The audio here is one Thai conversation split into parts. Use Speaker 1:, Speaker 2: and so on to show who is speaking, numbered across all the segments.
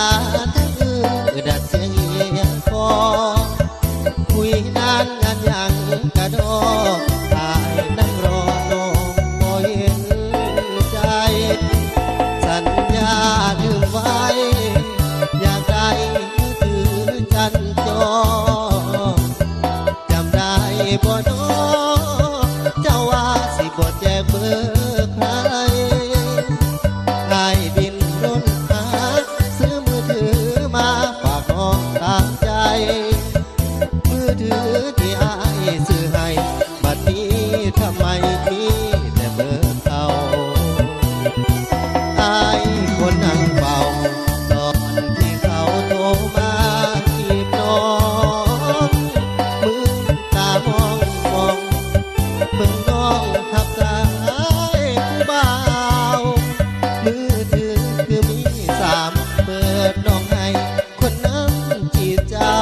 Speaker 1: time. องทับสายผู้บ่าวมือถือคือมีสามเปิดน้องให้คนนั้นจีเจ้า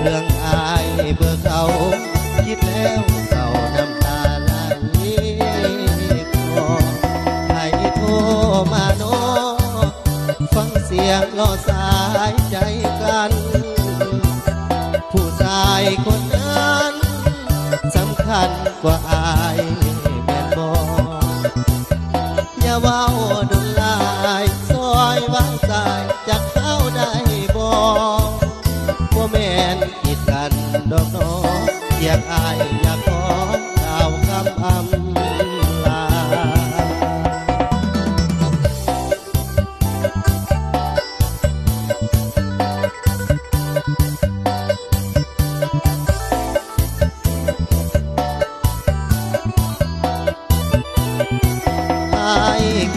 Speaker 1: เรื่องอายเบอร์เขาคิดแล้วเศร้าน้ำตาไหลคอให้โทรมาโนอฟังเสียงรอสายใจ กว่าอายแม่นบออย่าเว้าดุลายซอยวางสายจากเข้าได้บ่บ่แม่นกีดกันดอกน้ออยากอายอยากขอดาวคำอำ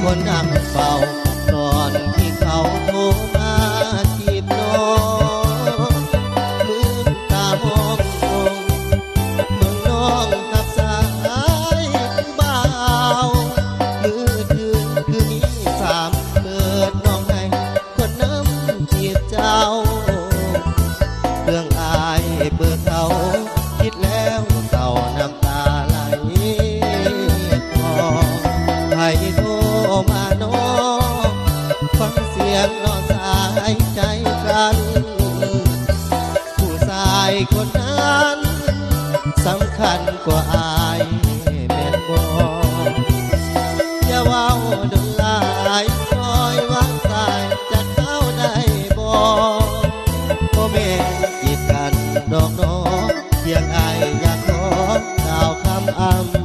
Speaker 1: คนนั่งเฝ้าตอนที่เขาโทรมาจีบน้องมือตามองมองเมืองน้องทับสายเบามือถือคือมีสามเปิดน้องให้คนน้ำจีบเจ้า เรื่องอายเปิดเขาคิดแล้ว งเสียงนอสายใจกัน ผู้ชายคนนั้นสำคัญกว่าอายแม่นบอกอย่าว้าดุลายคอยวางสายจะเข้าได้บ่บ่แม่นกีดกันดอกน้อเพียงอายอยากขอกล่าวคำอำ